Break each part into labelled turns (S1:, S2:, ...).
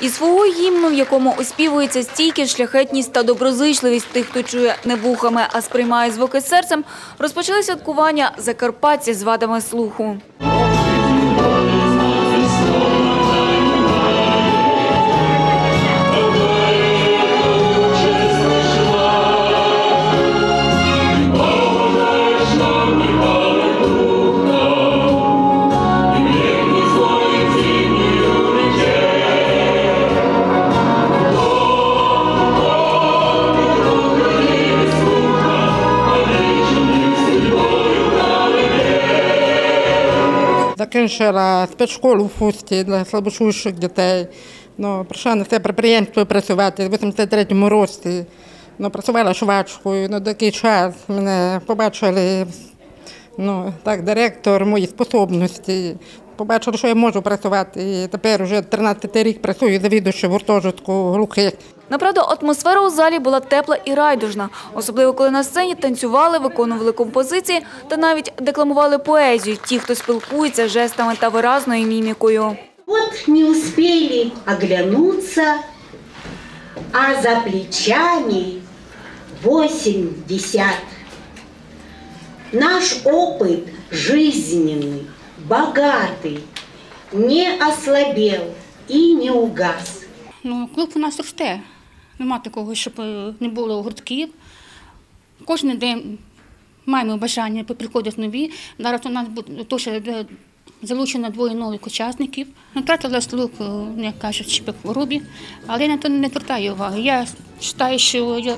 S1: І свого гімну, в якому оспівується стійкість, шляхетність та доброзичливість тих, хто чує не вухами, а сприймає звуки серцем, розпочали святкування закарпатці з вадами слуху.
S2: Закінчила спецшколу в Фусті для слабочуючих дітей. Ну, прийшла на це підприємство працювати в 83-му році. Ну, працювала швачкою. Ну, такий час мене побачили ну, так, директор, мої способності. Побачили, що я можу працювати. І тепер вже 13-й рік працюю завідувачем в гуртожитку глухих.
S1: Направду, атмосфера у залі була тепла і райдужна, особливо коли на сцені танцювали, виконували композиції та навіть декламували поезію ті, хто спілкується жестами та виразною мімікою.
S3: Вот не успели оглянуться, а за плечами восемьдесят. Наш опыт жизненный, богатый, не ослабел и не угас.
S4: Ну, клуб у нас росте. Нема такого, щоб е, не було гуртків. Кожен день маємо бажання приходять нові. Зараз у нас теж залучено двоє нових учасників. Ну, Втратила слух, е, як кажуть, по хворобі, але я на то не звертаю уваги. Я вважаю, що я,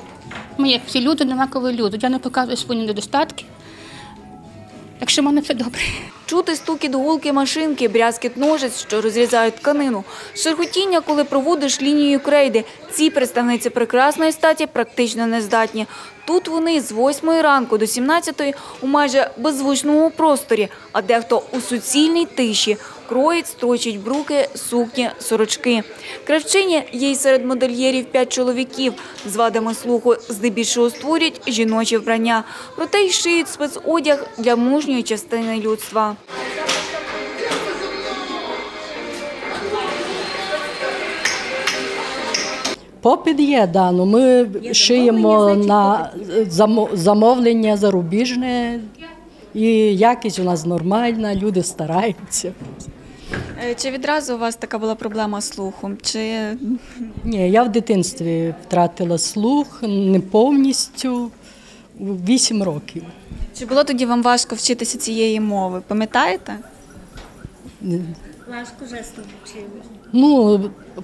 S4: ми, як всі люди, однакові люди. Я не показую свої недостатки. Так що в мене все добре.
S1: Чути стукіт гулки машинки, брязкіт ножиць, що розрізають тканину, шерхотіння, коли проводиш лінію крейди. Ці представниці прекрасної статі практично не здатні. Тут вони з 8 ранку до 17 у майже беззвучному просторі, а дехто у суцільній тиші. Кроїть, строчить бруки, сукні, сорочки. Кравчині є й серед модельєрів п'ять чоловіків. З вадами слуху здебільшого створюють жіночі вбрання. Проте й шиють спецодяг для мужньої частини людства.
S5: Попит є, да, ну ми шиємо на замовлення зарубіжне, і якість у нас нормальна, люди стараються.
S1: Е, Чи відразу у вас така була проблема з слухом? Чи
S5: Ні, я в дитинстві втратила слух не повністю 8 років.
S1: Чи було тоді вам важко вчитися цієї мови? Пам'ятаєте?
S5: Ну,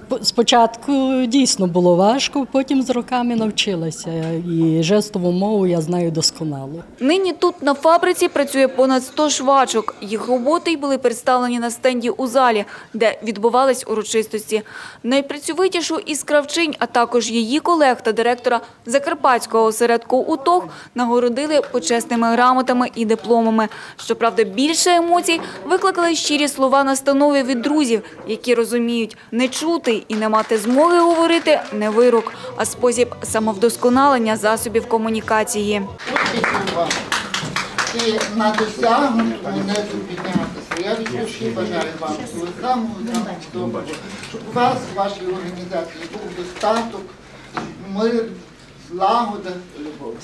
S5: п- спочатку дійсно було важко, потім з роками навчилася. І жестову мову я знаю досконало.
S1: Нині тут на фабриці працює понад 100 швачок. Їх роботи й були представлені на стенді у залі, де відбувались урочистості. Найпрацьовитішу із кравчинь, а також її колег та директора Закарпатського осередку УТОГ нагородили почесними грамотами і дипломами. Щоправда, більше емоцій викликали щирі слова настанови від друзів, які розуміють, не чути і не мати змоги говорити не вирок, а спосіб самовдосконалення засобів комунікації.
S6: І на досягнутому несу піднятися. Я від бажаю вам всього самого доброго, щоб у вас, в вашій організації, був достаток, мир, злагода, любов.